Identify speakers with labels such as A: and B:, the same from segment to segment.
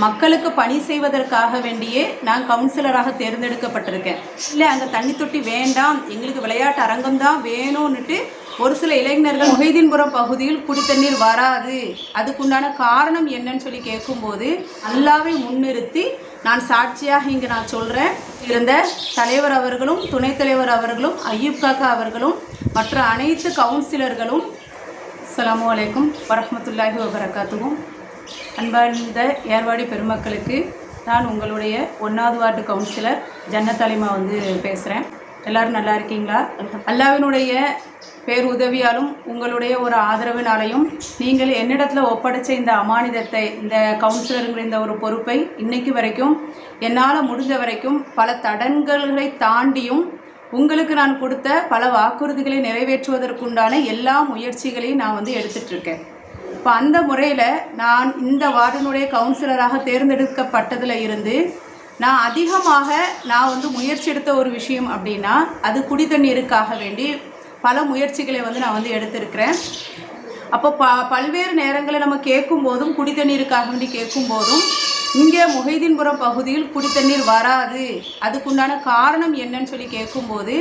A: மக்களுக்கு பணி செய்வதற்காக வேண்டியே நான் கவுன்சிலராக தேர்ந்தெடுக்கப்பட்டிருக்கேன். இல்லை அங்கே தண்ணி தொட்டி வேண்டாம் எங்களுக்கு விளையாட்டு அரங்கம் தான் வேணும்னுட்டு ஒரு சில இளைஞர்கள் முகைதீன்புரம் பகுதியில் குடித்தண்ணீர் வராது. அதுக்குண்டான காரணம் என்னன்னு சொல்லி கேட்கும்போது அல்லாவை முன்னிறுத்தி நான் சாட்சியாக இங்கே நான் சொல்கிறேன் இருந்த தலைவர் அவர்களும் துணைத் தலைவர் அவர்களும் ஐயூப் காக்கா அவர்களும் மற்ற அனைத்து கவுன்சிலர்களும் அஸ்ஸலாமு அலைக்கும் வரஹ்மத்துல்லாஹி வபரகாத்துவும் அன்பார்ந்த ஏர்வாடி பெருமக்களுக்கு நான் உங்களுடைய ஒன்றாவது வார்டு கவுன்சிலர் ஜன்னத்தலிமா வந்து பேசுகிறேன் எல்லாரும் நல்லா இருக்கீங்களா? அல்லாவினுடைய பேருதவியாலும் உங்களுடைய ஒரு ஆதரவினாலையும் நீங்கள் என்னிடத்தில் ஒப்படைச்ச இந்த அமானிதத்தை இந்த கவுன்சிலருங்கிற இந்த ஒரு பொறுப்பை இன்றைக்கு வரைக்கும் என்னால் முடிஞ்ச வரைக்கும் பல தடங்கல்களை தாண்டியும் உங்களுக்கு நான் கொடுத்த பல வாக்குறுதிகளை நிறைவேற்றுவதற்குண்டான எல்லா முயற்சிகளையும் நான் வந்து எடுத்துகிட்ருக்கேன் இப்போ அந்த முறையில் நான் இந்த வார்டினுடைய கவுன்சிலராக தேர்ந்தெடுக்கப்பட்டதில் இருந்து நான் அதிகமாக நான் வந்து முயற்சி எடுத்த ஒரு விஷயம் அப்படின்னா அது குடிதண்ணீருக்காக வேண்டி பல முயற்சிகளை வந்து நான் வந்து எடுத்திருக்கிறேன். அப்போ ப பல்வேறு நேரங்களில் நம்ம கேட்கும் போதும் குடித்தண்ணீருக்காக வேண்டி கேட்கும் போதும் இங்கே முகைதீன்புரம் பகுதியில் குடித்தண்ணீர் வராது. அதுக்குண்டான காரணம் என்னன்னு சொல்லி கேட்கும்போது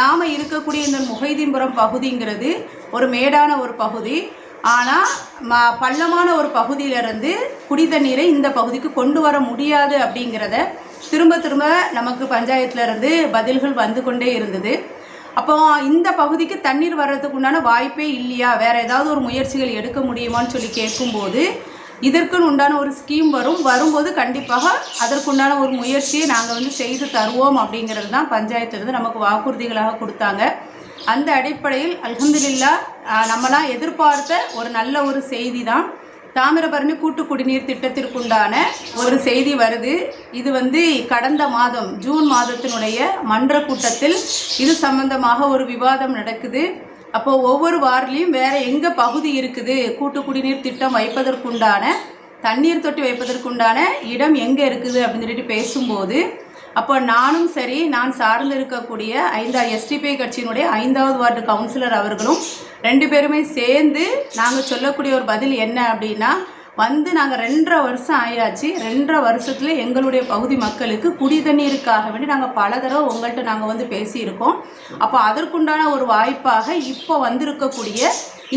A: நாம் இருக்கக்கூடிய இந்த முகைதீன்புரம் பகுதிங்கிறது ஒரு மேடான ஒரு பகுதி. ஆனால் ம பள்ளமான ஒரு பகுதியிலிருந்து குடித்தண்ணீரை இந்த பகுதிக்கு கொண்டு வர முடியாது அப்படிங்கிறத திரும்ப திரும்ப நமக்கு பஞ்சாயத்துலேருந்து பதில்கள் வந்து கொண்டே இருந்தது. அப்போ இந்த பகுதிக்கு தண்ணீர் வர்றதுக்கு உண்டான வாய்ப்பே இல்லையா? வேறு ஏதாவது ஒரு முயற்சிகள் எடுக்க முடியுமான்னு சொல்லி கேட்கும்போது இதற்குன்னு உண்டான ஒரு ஸ்கீம் வரும். வரும்போது கண்டிப்பாக அதற்குண்டான ஒரு முயற்சியை நாங்கள் வந்து செய்து தருவோம் அப்படிங்கிறது தான் பஞ்சாயத்துலேருந்து நமக்கு வாக்குறுதிகளாக கொடுத்தாங்க. அந்த அடிப்படையில் அலமதுல்லா நம்மளாம் எதிர்பார்த்த ஒரு நல்ல ஒரு செய்தி தான் தாமிரபரணி கூட்டு குடிநீர் திட்டத்திற்குண்டான ஒரு செய்தி வருது. இது வந்து கடந்த மாதம் ஜூன் மாதத்தினுடைய மன்ற கூட்டத்தில் இது சம்பந்தமாக ஒரு விவாதம் நடக்குது. அப்போ ஒவ்வொரு வார்டிலையும் வேறு எங்கே பகுதி இருக்குது? கூட்டு குடிநீர் திட்டம் வைப்பதற்குண்டான தண்ணீர் தொட்டி வைப்பதற்குண்டான இடம் எங்கே இருக்குது? அப்படின்னு சொல்லிட்டு பேசும்போது அப்போ நானும் சரி நான் சார்ந்து இருக்கக்கூடிய ஐந்தா எஸ்டிபிஐ கட்சியினுடைய ஐந்தாவது வார்டு கவுன்சிலர் அவர்களும் ரெண்டு பேருமே சேர்ந்து நாங்கள் சொல்லக்கூடிய ஒரு பதில் என்ன அப்படின்னா வந்து நாங்கள் ரெண்டரை வருஷம் ஆயாச்சு ரெண்டரை வருஷத்தில் எங்களுடைய பகுதி மக்களுக்கு குடி தண்ணீருக்காக வேண்டி நாங்கள் பல தடவை உங்கள்கிட்ட நாங்கள் வந்து பேசியிருக்கோம். அப்போ அதற்குண்டான ஒரு வாய்ப்பாக இப்போ வந்திருக்கக்கூடிய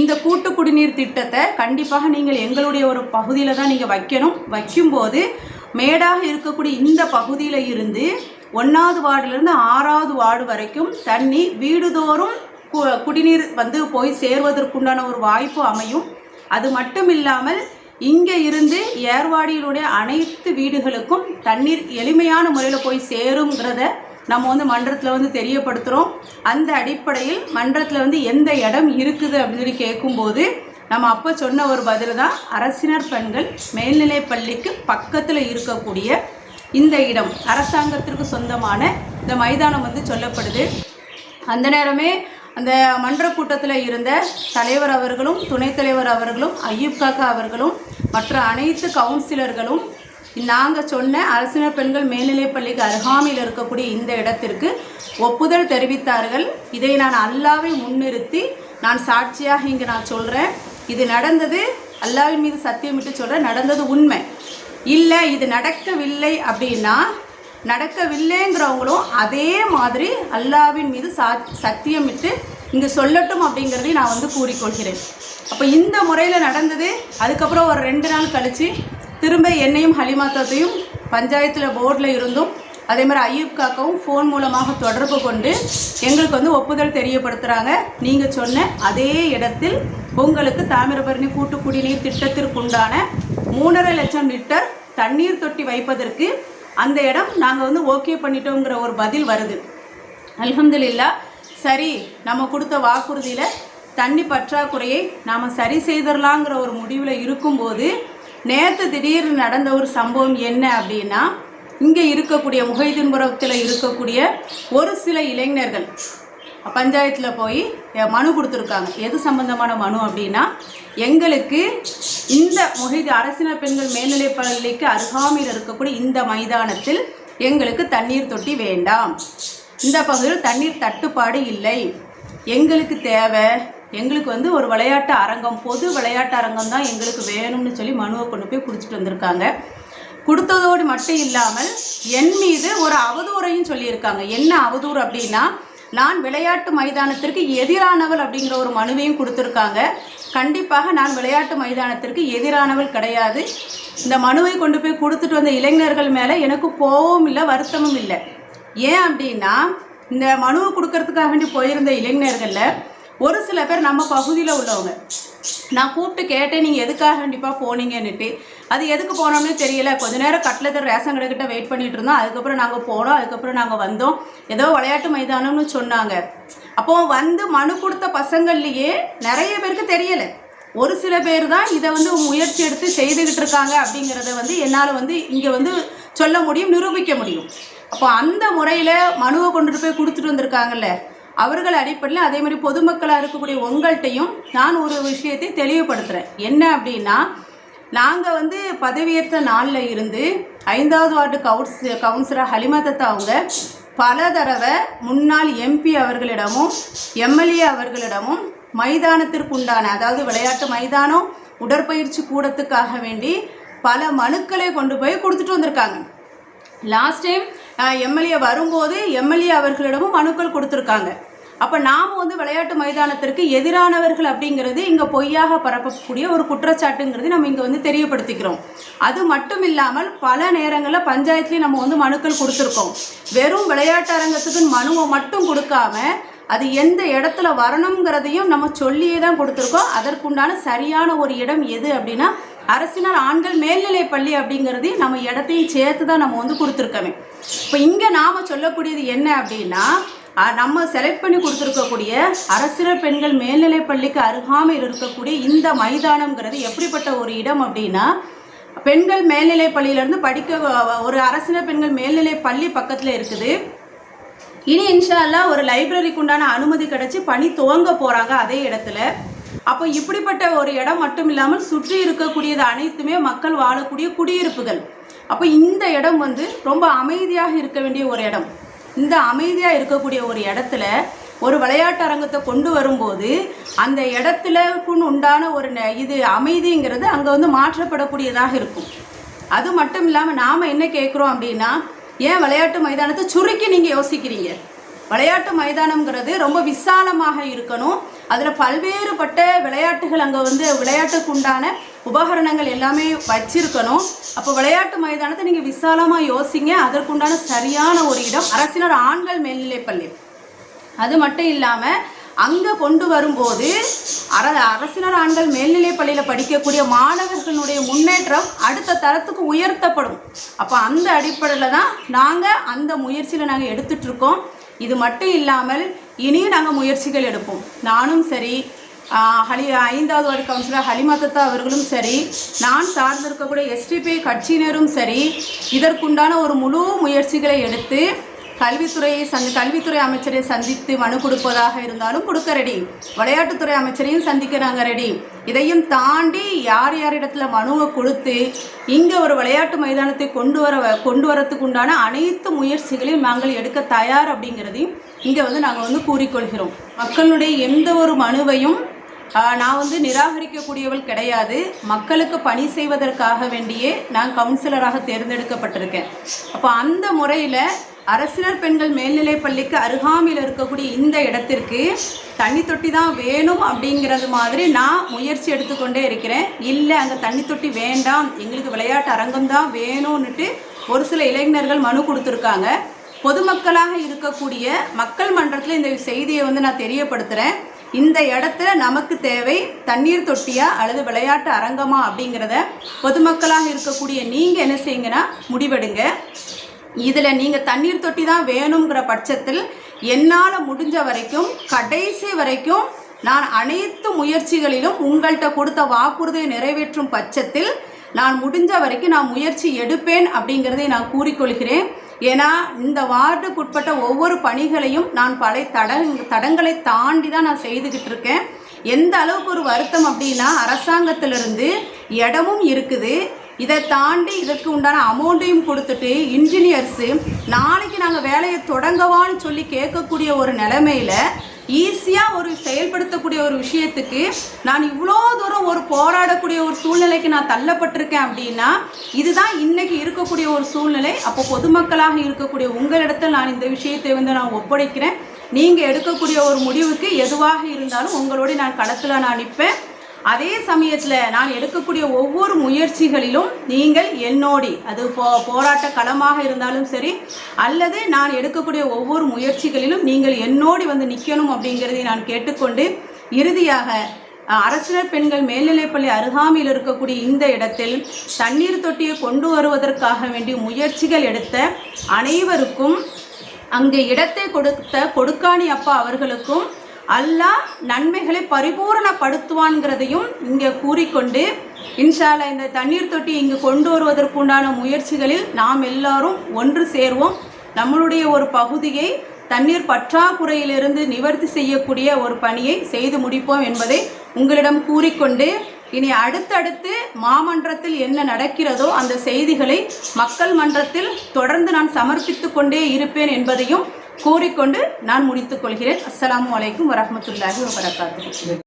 A: இந்த கூட்டு குடிநீர் திட்டத்தை கண்டிப்பாக நீங்கள் எங்களுடைய ஒரு பகுதியில் தான் நீங்கள் வைக்கணும். வைக்கும்போது மேடாக இருக்கக்கூடிய இந்த பகுதியில் இருந்து ஒன்றாவது வார்டுலேருந்து ஆறாவது வார்டு வரைக்கும் தண்ணி வீடுதோறும் கு- குடிநீர் வந்து போய் சேர்வதற்குண்டான ஒரு வாய்ப்பு அமையும். அது மட்டும் இல்லாமல் இங்கே இருந்து ஏர்வாடியிலுடைய அனைத்து வீடுகளுக்கும் தண்ணீர் எளிமையான முறையில் போய் சேருங்கிறத நம்ம வந்து மன்றத்தில் வந்து தெரியப்படுத்துகிறோம் அந்த அடிப்படையில் மன்றத்தில் வந்து எந்த இடம் இருக்குது அப்படின்னு சொல்லி கேட்கும்போது நம்ம அப்போ சொன்ன ஒரு பதில் தான் அரசினர் பெண்கள் மேல்நிலை பள்ளிக்கு பக்கத்தில் இருக்கக்கூடிய இந்த இடம் அரசாங்கத்திற்கு சொந்தமான இந்த மைதானம் வந்து சொல்லப்படுது. அந்த நேரமே அந்த மன்ற கூட்டத்தில் இருந்த தலைவர் அவர்களும் துணைத் தலைவர் அவர்களும் ஐயூப் காக்கா அவர்களும் மற்ற அனைத்து கவுன்சிலர்களும் நாங்கள் சொன்ன அரசினர் பெண்கள் மேல்நிலைப் பள்ளிக்கு அருகாமையில் இருக்கக்கூடிய இந்த இடத்திற்கு ஒப்புதல் தெரிவித்தார்கள். இதை நான் அல்லாவை முன்னிறுத்தி நான் சாட்சியாக இங்கே நான் சொல்கிறேன் இது நடந்தது அல்லாவின் மீது சத்தியமிட்டு சொல்கிற நடந்தது உண்மை. இல்லை இது நடக்கவில்லை அப்படின்னா நடக்கவில்லைங்கிறவங்களும் அதே மாதிரி அல்லாவின் மீது சா சத்தியமிட்டு இங்கே சொல்லட்டும் அப்படிங்கிறதையும் நான் வந்து கூறிக்கொள்கிறேன். அப்போ இந்த முறையில் நடந்தது அதுக்கப்புறம் ஒரு ரெண்டு நாள் கழித்து திரும்ப என்னையும் ஹலிமாத்தத்தையும் பஞ்சாயத்தில் போர்டில் இருந்தும் அதே மாதிரி ஐயூப் காக்காவும் ஃபோன் மூலமாக தொடர்பு கொண்டு எங்களுக்கு வந்து ஒப்புதல் தெரியப்படுத்துகிறாங்க நீங்கள் சொன்ன அதே இடத்தில் உங்களுக்கு தாமிரபரணி கூட்டு குடிநீர் திட்டத்திற்குண்டான மூணரை லட்சம் லிட்டர் தண்ணீர் தொட்டி வைப்பதற்கு அந்த இடம் நாங்கள் வந்து ஓகே பண்ணிட்டோங்கிற ஒரு பதில் வருது. அல்ஹம்துலில்லா சரி நம்ம கொடுத்த வாக்குறுதியில் தண்ணி பற்றாக்குறையை நாம் சரி செய்திடலாங்கிற ஒரு முடிவில் இருக்கும்போது நேற்று திடீர்னு நடந்த ஒரு சம்பவம் என்ன அப்படின்னா இங்கே இருக்கக்கூடிய முகைதின்புரத்தில் இருக்கக்கூடிய ஒரு சில இளைஞர்கள் பஞ்சாயத்தில் போய் மனு கொடுத்துருக்காங்க. எது சம்பந்தமான மனு அப்படின்னா எங்களுக்கு இந்த முகைதி அரசினர் பெண்கள் மேல்நிலைப் பள்ளிக்கு அருகாமையில் இருக்கக்கூடிய இந்த மைதானத்தில் எங்களுக்கு தண்ணீர் தொட்டி வேண்டாம். இந்த பகுதியில் தண்ணீர் தட்டுப்பாடு இல்லை. எங்களுக்கு தேவை. எங்களுக்கு வந்து ஒரு விளையாட்டு அரங்கம் பொது விளையாட்டு அரங்கம் தான் எங்களுக்கு வேணும்னு சொல்லி மனுவை கொண்டு போய் குடிச்சிட்டு வந்திருக்காங்க. கொடுத்ததோடு மட்டும் இல்லாமல் என் மீது ஒரு அவதூறையும் சொல்லியிருக்காங்க. என்ன அவதூறு அப்படின்னா நான் விளையாட்டு மைதானத்திற்கு எதிரானவள் அப்படிங்கிற ஒரு மனுவையும் கொடுத்துருக்காங்க. கண்டிப்பாக நான் விளையாட்டு மைதானத்திற்கு எதிரானவள் கிடையாது. இந்த மனுவை கொண்டு போய் கொடுத்துட்டு வந்த இளைஞர்கள் மேலே எனக்கு கோபமும் இல்லை வருத்தமும் இல்லை. ஏன் அப்படின்னா இந்த மனுவை கொடுக்கறதுக்காக வேண்டி போயிருந்த இளைஞர்களில் ஒரு சில பேர் நம்ம பகுதியில் உள்ளவங்க. நான் கூப்பிட்டு கேட்டேன் நீங்கள் எதுக்காக கண்டிப்பாக போனீங்கன்னுட்டு. அது எதுக்கு போனோம்னு தெரியல. கொஞ்ச நேரம் கட்டில் ரேஷன் கடைக்கிட்ட வெயிட் பண்ணிட்டு இருந்தோம். அதுக்கப்புறம் நாங்கள் போனோம். அதுக்கப்புறம் நாங்கள் வந்தோம். ஏதோ விளையாட்டு மைதானம்னு சொன்னாங்க. அப்போ வந்து மனு கொடுத்த பசங்கள்லேயே நிறைய பேருக்கு தெரியலை. ஒரு சில பேர் தான் இதை வந்து முயற்சி எடுத்து செய்துக்கிட்டு இருக்காங்க அப்படிங்கிறத வந்து என்னால் வந்து இங்கே வந்து சொல்ல முடியும் நிரூபிக்க முடியும். அப்போ அந்த முறையில் மனுவை கொண்டுட்டு போய் கொடுத்துட்டு வந்திருக்காங்கல்ல அவர்கள் அடிப்படையில் அதே மாதிரி பொதுமக்களாக இருக்கக்கூடிய உங்கள்கிட்டையும் நான் ஒரு விஷயத்தை தெளிவுபடுத்துகிறேன் என்ன அப்படின்னா நாங்கள் வந்து பதவியேற்ற நாளில் இருந்து ஐந்தாவது வார்டு கவுன்ஸ் கவுன்சிலர் ஹலிமா தத்தா அவங்க பல தடவை முன்னாள் எம்பி அவர்களிடமும் எம்எல்ஏ அவர்களிடமும் மைதானத்திற்குண்டான அதாவது விளையாட்டு மைதானம் உடற்பயிற்சி கூடத்துக்காக வேண்டி பல மனுக்களை கொண்டு போய் கொடுத்துட்டு வந்திருக்காங்க. லாஸ்ட் டைம் எம்எல்ஏ வரும்போது எம்எல்ஏ அவர்களிடமும் மனுக்கள் கொடுத்துருக்காங்க. அப்போ நாம் வந்து விளையாட்டு மைதானத்திற்கு எதிரானவர்கள் அப்படிங்கிறது இங்கே பொய்யாக பரப்பக்கூடிய ஒரு குற்றச்சாட்டுங்கிறது நம்ம இங்கே வந்து தெரியப்படுத்திக்கிறோம். அது மட்டும் இல்லாமல் பல நேரங்களில் பஞ்சாயத்துலேயும் நம்ம வந்து மனுக்கள் கொடுத்துருக்கோம். வெறும் விளையாட்டு அரங்கத்துக்கு மனுவை மட்டும் கொடுக்காம அது எந்த இடத்துல வரணுங்கிறதையும் நம்ம சொல்லியே தான் கொடுத்துருக்கோம். அதற்குண்டான சரியான ஒரு இடம் எது அப்படின்னா அரசினர் ஆண்கள் மேல்நிலை பள்ளி அப்படிங்கிறது நம்ம இடத்தையும் சேர்த்து தான் நம்ம வந்து கொடுத்துருக்கோமே. இப்போ இங்கே நாம் சொல்லக்கூடியது என்ன அப்படின்னா நம்ம செலக்ட் பண்ணி கொடுத்துருக்கக்கூடிய அரசினர் பெண்கள் மேல்நிலை பள்ளிக்கு அருகாமையில் இருக்கக்கூடிய இந்த மைதானம்ங்கிறது எப்படிப்பட்ட ஒரு இடம் அப்படின்னா பெண்கள் மேல்நிலை பள்ளியிலேருந்து படிக்க ஒரு அரசினர் பெண்கள் மேல்நிலை பள்ளி பக்கத்தில் இருக்குது. இனி இன்ஷா ஒரு லைப்ரரிக்கு உண்டான அனுமதி கிடைச்சி பணி துவங்க போகிறாங்க அதே இடத்துல. அப்போ இப்படிப்பட்ட ஒரு இடம் மட்டும் இல்லாமல் சுற்றி இருக்கக்கூடியது அனைத்துமே மக்கள் வாழக்கூடிய குடியிருப்புகள். அப்போ இந்த இடம் வந்து ரொம்ப அமைதியாக இருக்க வேண்டிய ஒரு இடம். இந்த அமைதியாக இருக்கக்கூடிய ஒரு இடத்துல ஒரு விளையாட்டு அரங்கத்தை கொண்டு வரும்போது அந்த இடத்துலக்குன்னு உண்டான ஒரு இது அமைதிங்கிறது அங்கே வந்து மாற்றப்படக்கூடியதாக இருக்கும். அது மட்டும் இல்லாமல் நாம் என்ன கேட்குறோம் அப்படின்னா ஏன் விளையாட்டு மைதானத்தை சுருக்கி நீங்கள் யோசிக்கிறீங்க? விளையாட்டு மைதானம்ங்கிறது ரொம்ப விசாலமாக இருக்கணும். அதில் பல்வேறுபட்ட விளையாட்டுகள் அங்கே வந்து விளையாட்டுக்குண்டான உபகரணங்கள் எல்லாமே வச்சிருக்கணும். அப்போ விளையாட்டு மைதானத்தை நீங்கள் விசாலமாக யோசிங்க. அதற்குண்டான சரியான ஒரு இடம். அரசினர் ஆண்கள் மேல்நிலைப்பள்ளி. அது மட்டும் இல்லாமல் அங்கே கொண்டு வரும்போது அர அரசினர் ஆண்கள் மேல்நிலைப்பள்ளியில் படிக்கக்கூடிய மாணவர்களுடைய முன்னேற்றம் அடுத்த தரத்துக்கு உயர்த்தப்படும். அப்போ அந்த அடிப்படையில் தான் நாங்கள் அந்த முயற்சியில் நாங்கள் எடுத்துட்ருக்கோம் இது மட்டும் இல்லாமல் இனியும் நாங்கள் முயற்சிகள் எடுப்போம். நானும் சரி ஹலி ஐந்தாவது வார்டு கவுன்சிலர் ஹலிமத்தத்தா அவர்களும் சரி நான் சார்ந்திருக்கக்கூடிய எஸ்டிபி கட்சியினரும் சரி இதற்குண்டான ஒரு முழு முயற்சிகளை எடுத்து கல்வித்துறையை சந்தி கல்வித்துறை அமைச்சரை சந்தித்து மனு கொடுப்பதாக இருந்தாலும் கொடுக்க ரெடி விளையாட்டுத்துறை அமைச்சரையும் சந்திக்க நாங்கள் ரெடி இதையும் தாண்டி யார் யார் இடத்துல மனுவை கொடுத்து இங்கே ஒரு விளையாட்டு மைதானத்தை கொண்டு வர கொண்டு வரத்துக்கு உண்டான அனைத்து முயற்சிகளையும் நாங்கள் எடுக்க தயார் அப்படிங்கிறதையும் இங்கே வந்து நாங்கள் வந்து கூறிக்கொள்கிறோம். மக்களுடைய எந்த ஒரு மனுவையும் நான் வந்து நிராகரிக்கக்கூடியவள் கிடையாது. மக்களுக்கு பணி செய்வதற்காக வேண்டியே நான் கவுன்சிலராக தேர்ந்தெடுக்கப்பட்டிருக்கேன். அப்போ அந்த முறையில் அரசினர் பெண்கள் மேல்நிலைப் பள்ளிக்கு அருகாமையில் இருக்கக்கூடிய இந்த இடத்திற்கு தண்ணி தொட்டி தான் வேணும் அப்படிங்கிறது மாதிரி நான் முயற்சி எடுத்துக்கொண்டே இருக்கிறேன். இல்லை அங்கே தண்ணி தொட்டி வேண்டாம். எங்களுக்கு விளையாட்டு அரங்கம் தான் வேணும்னுட்டு ஒரு சில இளைஞர்கள் மனு கொடுத்துருக்காங்க. பொதுமக்களாக இருக்கக்கூடிய மக்கள் மன்றத்தில் இந்த செய்தியை வந்து நான் தெரியப்படுத்துகிறேன் இந்த இடத்துல நமக்கு தேவை தண்ணீர் தொட்டியா அல்லது விளையாட்டு அரங்கமா அப்படிங்கிறத பொதுமக்களாக இருக்கக்கூடிய நீங்கள் என்ன செய்யுங்கன்னா முடிவெடுங்க. இதில் நீங்கள் தண்ணீர் தொட்டி தான் வேணுங்கிற பட்சத்தில் என்னால் முடிஞ்ச வரைக்கும் கடைசி வரைக்கும் நான் அனைத்து முயற்சிகளிலும் உங்கள்கிட்ட கொடுத்த வாக்குறுதியை நிறைவேற்றும் பட்சத்தில் நான் முடிஞ்ச வரைக்கும் நான் முயற்சி எடுப்பேன் அப்படிங்கிறதை நான் கூறிக்கொள்கிறேன். ஏன்னா இந்த வார்டுக்குட்பட்ட ஒவ்வொரு பணிகளையும் நான் பல தடங் தடங்களை தாண்டி தான் நான் செய்துக்கிட்டு இருக்கேன். எந்த அளவுக்கு ஒரு வருத்தம் அப்படின்னா அரசாங்கத்திலிருந்து இடமும் இருக்குது. இதை தாண்டி இதற்கு உண்டான அமௌண்ட்டையும் கொடுத்துட்டு இன்ஜினியர்ஸு நாளைக்கு நாங்கள் வேலையை தொடங்கவான்னு சொல்லி கேட்கக்கூடிய ஒரு நிலைமையில் ஈஸியாக ஒரு செயல்படுத்தக்கூடிய ஒரு விஷயத்துக்கு நான் இவ்வளோ தூரம் ஒரு போராடக்கூடிய ஒரு சூழ்நிலைக்கு நான் தள்ளப்பட்டிருக்கேன் அப்படின்னா இதுதான் இன்றைக்கி இருக்கக்கூடிய ஒரு சூழ்நிலை. அப்போ பொதுமக்களாக இருக்கக்கூடிய உங்களிடத்தில் நான் இந்த விஷயத்தை வந்து நான் ஒப்படைக்கிறேன். நீங்கள் எடுக்கக்கூடிய ஒரு முடிவுக்கு எதுவாக இருந்தாலும் உங்களோட நான் களத்தில் நான் நிற்பேன். அதே சமயத்தில் நான் எடுக்கக்கூடிய ஒவ்வொரு முயற்சிகளிலும் நீங்கள் என்னோடி அது போ போராட்ட களமாக இருந்தாலும் சரி அல்லது நான் எடுக்கக்கூடிய ஒவ்வொரு முயற்சிகளிலும் நீங்கள் என்னோடி வந்து நிற்கணும் அப்படிங்கிறதை நான் கேட்டுக்கொண்டு இறுதியாக அரசினர் பெண்கள் மேல்நிலைப்பள்ளி அருகாமையில் இருக்கக்கூடிய இந்த இடத்தில் தண்ணீர் தொட்டியை கொண்டு வருவதற்காக வேண்டிய முயற்சிகள் எடுத்த அனைவருக்கும் அங்கே இடத்தை கொடுத்த கொடுக்காணி அப்பா அவர்களுக்கும் அல்லாஹ் நன்மைகளை பரிபூரணப்படுத்துவான்கிறதையும் இங்கே கூறிக்கொண்டு இன்ஷால இந்த தண்ணீர் தொட்டி இங்கு கொண்டு வருவதற்குண்டான முயற்சிகளில் நாம் எல்லாரும் ஒன்று சேர்வோம். நம்மளுடைய ஒரு பகுதியை தண்ணீர் பற்றாக்குறையிலிருந்து நிவர்த்தி செய்யக்கூடிய ஒரு பணியை செய்து முடிப்போம் என்பதை உங்களிடம் கூறிக்கொண்டு இனி அடுத்தடுத்து மாமன்றத்தில் என்ன நடக்கிறதோ அந்த செய்திகளை மக்கள் மன்றத்தில் தொடர்ந்து நான் சமர்ப்பித்து கொண்டே இருப்பேன் என்பதையும் கூறிக்கொண்டு நான் முடித்துக் கொள்கிறேன். அஸ்ஸலாமு அலைக்கும் வரஹ்மத்துல்லாஹி வபரகாத்துஹு.